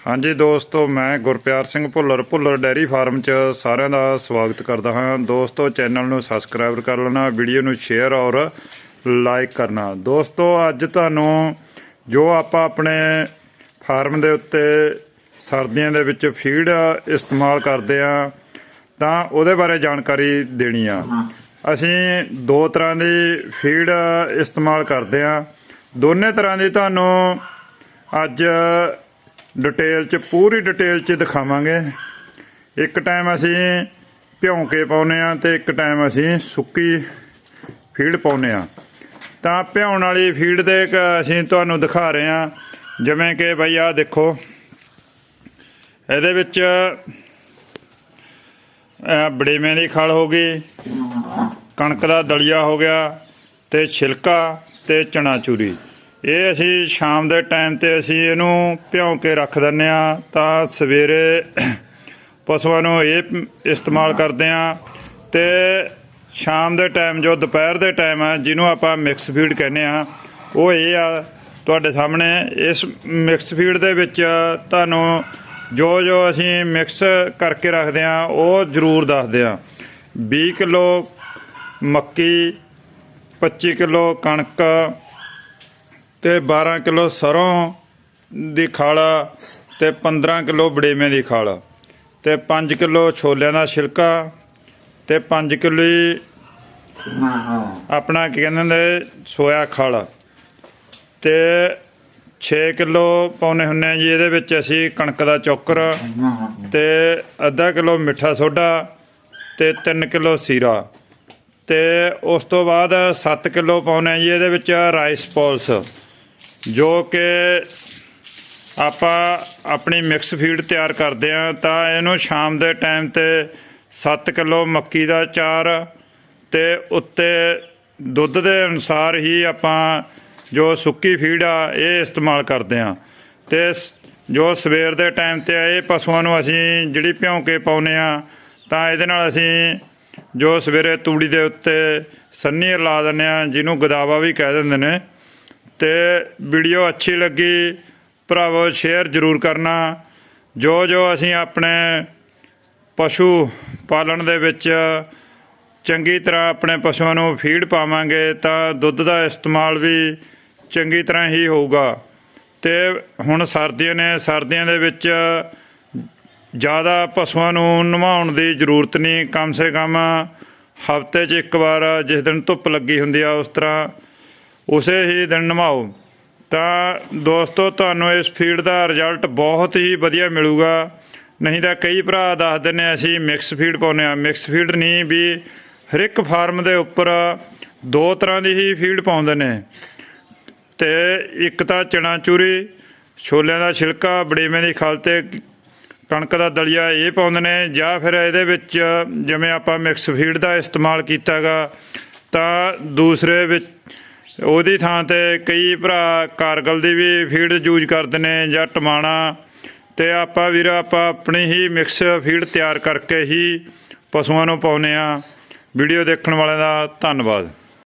ਹਾਂਜੀ ਦੋਸਤੋ ਮੈਂ ਗੁਰਪਿਆਰ ਸਿੰਘ ਭੁੱਲਰ ਭੁੱਲਰ ਡੈਰੀ ਫਾਰਮ 'ਚ ਸਾਰਿਆਂ ਦਾ ਸਵਾਗਤ ਕਰਦਾ ਹਾਂ। ਦੋਸਤੋ ਚੈਨਲ ਨੂੰ ਸਬਸਕ੍ਰਾਈਬ ਕਰ ਲੈਣਾ ਵੀਡੀਓ ਨੂੰ ਸ਼ੇਅਰ ਔਰ ਲਾਈਕ ਕਰਨਾ। ਦੋਸਤੋ ਅੱਜ ਤੁਹਾਨੂੰ ਜੋ ਆਪਾਂ ਆਪਣੇ ਫਾਰਮ ਦੇ ਉੱਤੇ ਸਰਦੀਆਂ ਦੇ ਵਿੱਚ ਫੀਡ ਇਸਤੇਮਾਲ ਕਰਦੇ ਆ ਤਾਂ ਉਹਦੇ ਬਾਰੇ ਜਾਣਕਾਰੀ ਦੇਣੀ ਆ। ਅਸੀਂ ਦੋ ਤਰ੍ਹਾਂ ਦੀ ਫੀਡ ਇਸਤੇਮਾਲ ਕਰਦੇ ਆ ਦੋਨੇ ਤਰ੍ਹਾਂ ਦੀ ਤੁਹਾਨੂੰ ਅੱਜ ਡਿਟੇਲ ਚ ਪੂਰੀ ਡਿਟੇਲ ਚ ਦਿਖਾਵਾਂਗੇ। ਇੱਕ ਟਾਈਮ ਅਸੀਂ ਭਿਉਂ ਕੇ ਪਾਉਨੇ ਆ ਤੇ ਇੱਕ ਟਾਈਮ ਅਸੀਂ ਸੁੱਕੀ ਫੀਡ ਪਾਉਨੇ ਆ ਤਾਂ ਭਿਉਣ ਵਾਲੀ ਫੀਡ ਦੇ ਇੱਕ ਅਸੀਂ ਤੁਹਾਨੂੰ ਦਿਖਾ ਰਹੇ ਆ ਜਿਵੇਂ ਕਿ ਬਈ ਆਹ ਦੇਖੋ ਇਹਦੇ ਵਿੱਚ ਅਹ, ਬੜੇਵੇਂ ਦੀ ਖਲ ਹੋ ਗਈ ਕਣਕ ਦਾ ਦਲੀਆ ਹੋ ਗਿਆ ਤੇ ਛਿਲਕਾ ਤੇ ਚਣਾ ਚੂਰੀ। ਇਹ ਅਸੀਂ ਸ਼ਾਮ ਦੇ ਟਾਈਮ ਤੇ ਅਸੀਂ ਇਹਨੂੰ ਭਿਉਂ ਕੇ ਰੱਖ ਦਿੰਨੇ ਆ ਤਾਂ ਸਵੇਰੇ ਪਸ਼ੂਆਂ ਨੂੰ ਇਹ ਇਸਤੇਮਾਲ ਕਰਦੇ ਆ ਤੇ ਸ਼ਾਮ ਦੇ ਟਾਈਮ, ਜੋ ਦੁਪਹਿਰ ਦੇ ਟਾਈਮ ਆ, ਜਿਹਨੂੰ ਆਪਾਂ ਮਿਕਸ ਫੀਡ ਕਹਿੰਦੇ ਆ ਉਹ ਇਹ ਆ ਤੁਹਾਡੇ ਸਾਹਮਣੇ। ਇਸ ਮਿਕਸ ਫੀਡ ਦੇ ਵਿੱਚ ਤੁਹਾਨੂੰ ਜੋ ਜੋ ਅਸੀਂ ਮਿਕਸ ਕਰਕੇ ਰੱਖਦੇ ਆ ਉਹ ਜ਼ਰੂਰ ਦੱਸਦੇ ਆ 20 ਕਿਲੋ ਮੱਕੀ 25 ਕਿਲੋ ਕਣਕ ਤੇ 12 ਕਿਲੋ ਸਰੋਂ ਦੀ ਖਲ ਤੇ 15 ਕਿਲੋ ਬੜੇਵੇਂ ਦੀ ਖਲ ਤੇ 5 ਕਿਲੋ ਛੋਲਿਆਂ ਦਾ ਛਿਲਕਾ ਤੇ 5 ਕਿਲੋ ਆਪਣਾ ਕੀ ਕਹਿੰਦੇ ਨੇ ਸੋਇਆ ਖਲ ਤੇ 6 ਕਿਲੋ ਪਾਉਨੇ ਹੁੰਨੇ ਜੀ ਇਹਦੇ ਵਿੱਚ ਅਸੀਂ ਕਣਕ ਦਾ ਚੋਕਰ ਤੇ ਅੱਧਾ ਕਿਲੋ ਮਿੱਠਾ ਸੋਡਾ ਤੇ 3 ਕਿਲੋ ਸੀਰਾ। ਤੇ ਉਸ ਤੋਂ ਬਾਅਦ 7 ਕਿਲੋ ਪਾਉਨੇ ਜੀ ਇਹਦੇ ਵਿੱਚ ਰਾਈਸ ਪੋਲਸ। ਜੋ ਕਿ ਆਪਾਂ ਆਪਣੀ ਮਿਕਸ ਫੀਡ ਤਿਆਰ ਕਰਦੇ ਆ ਤਾਂ ਇਹਨੂੰ ਸ਼ਾਮ ਦੇ ਟਾਈਮ ਤੇ 7 ਕਿਲੋ ਮੱਕੀ ਦਾ ਚਾਰ ਤੇ ਉੱਤੇ ਦੁੱਧ ਦੇ ਅਨੁਸਾਰ ਹੀ ਆਪਾਂ ਜੋ ਸੁੱਕੀ ਫੀਡ ਆ, ਇਹ ਇਸਤੇਮਾਲ ਕਰਦੇ ਆ ਤੇ ਸ- ਜੋ ਸਵੇਰ ਦੇ ਟਾਈਮ ਤੇ ਇਹ ਪਸ਼ੂਆਂ ਨੂੰ ਅਸੀਂ ਜਿਹੜੀ ਭਿਉਂ ਕੇ ਪਾਉਨੇ ਆ ਤਾਂ ਇਹਦੇ ਨਾਲ ਅਸੀਂ ਜੋ ਸਵੇਰੇ ਤੂੜੀ ਦੇ ਉੱਤੇ ਸੰਨੀ ਲਾ ਦਿੰਦੇ ਆ ਜਿਹਨੂੰ ਗਦਾਵਾ ਵੀ ਕਹਿ ਦਿੰਦੇ ਨੇ। ਤੇ ਵੀਡੀਓ ਅੱਛੀ ਲੱਗੀ, ਭਰਾਵੋ ਸ਼ੇਅਰ ਜ਼ਰੂਰ ਕਰਨਾ। ਜੋ ਜੋ ਅਸੀਂ ਆਪਣੇ ਪਸ਼ੂ ਪਾਲਣ ਦੇ ਵਿੱਚ ਚੰਗੀ ਤਰ੍ਹਾਂ ਆਪਣੇ ਪਸ਼ੂਆਂ ਨੂੰ ਫੀਡ ਪਾਵਾਂਗੇ, ਤਾਂ ਦੁੱਧ ਦਾ ਇਸਤੇਮਾਲ ਵੀ ਚੰਗੀ ਤਰ੍ਹਾਂ ਹੀ ਹੋਊਗਾ। ਤੇ ਹੁਣ ਸਰਦੀਆਂ ਨੇ, ਸਰਦੀਆਂ ਦੇ ਵਿੱਚ ਜ਼ਿਆਦਾ ਪਸ਼ੂਆਂ ਨੂੰ ਨਵਾਉਣ ਦੀ ਜ਼ਰੂਰਤ ਨਹੀਂ। ਕਮ ਸੇ ਕਮ ਹਫ਼ਤੇ 'ਚ ਇੱਕ ਵਾਰ, ਜਿਸ ਦਿਨ ਧੁੱਪ ਲੱਗੀ ਹੁੰਦੀ ਆ, ਉਸ ਤਰ੍ਹਾਂ ਉਸੇ ਹੀ ਦਿਨ ਨਿਭਾਓ ਤਾਂ ਦੋਸਤੋ, ਤੁਹਾਨੂੰ ਇਸ ਫੀਡ ਦਾ ਰਿਜ਼ਲਟ ਬਹੁਤ ਹੀ ਵਧੀਆ ਮਿਲੂਗਾ। ਨਹੀਂ ਤਾਂ ਕਈ ਭਰਾ ਦੱਸ ਨੇ ਅਸੀਂ ਮਿਕਸ ਫੀਡ ਪਾਉਂਦੇ ਆ। ਮਿਕਸ ਫੀਡ ਨਹੀਂ ਵੀ ਹਰ ਇੱਕ ਫਾਰਮ ਦੇ ਉੱਪਰ ਦੋ ਤਰ੍ਹਾਂ ਦੀ ਹੀ ਫੀਡ ਪਾਉਂਦੇ ਨੇ। ਤੇ ਇੱਕ ਤਾਂ ਚਣਾ ਚੂਰੀ, ਛੋਲਿਆਂ ਦਾ ਛਿਲਕਾ, ਬੜੇਵੇਂ ਦੀ ਖਲ ਤੇ ਕਣਕ ਦਾ ਦਲੀਆ ਇਹ ਪਾਉਂਦੇ ਨੇ। ਜਾਂ ਫਿਰ ਇਹਦੇ ਵਿੱਚ ਜਿਵੇਂ ਆਪਾਂ ਮਿਕਸ ਫੀਡ ਦਾ ਇਸਤੇਮਾਲ ਕੀਤਾਗਾ, ਤਾਂ ਦੂਸਰੇ ਵਿੱਚ ਉਹਦੀ ਥਾਂ ਤੇ ਕਈ ਭਰਾ ਕਾਰਗਲ ਦੀ ਵੀ ਫੀਡ ਯੂਜ਼ ਕਰਦੇ ਨੇ ਜਾਂ ਟਮਾਣਾ ਤੇ ਆਪਾਂ ਵੀਰ, ਆਪਾਂ ਆਪਣੀ ਹੀ ਮਿਕਸ ਫੀਡ ਤਿਆਰ ਕਰਕੇ ਹੀ ਪਸ਼ੂਆਂ ਨੂੰ ਪਾਉਨੇ ਆ ਵੀਡੀਓ ਦੇਖਣ ਵਾਲਿਆਂ ਦਾ ਧੰਨਵਾਦ।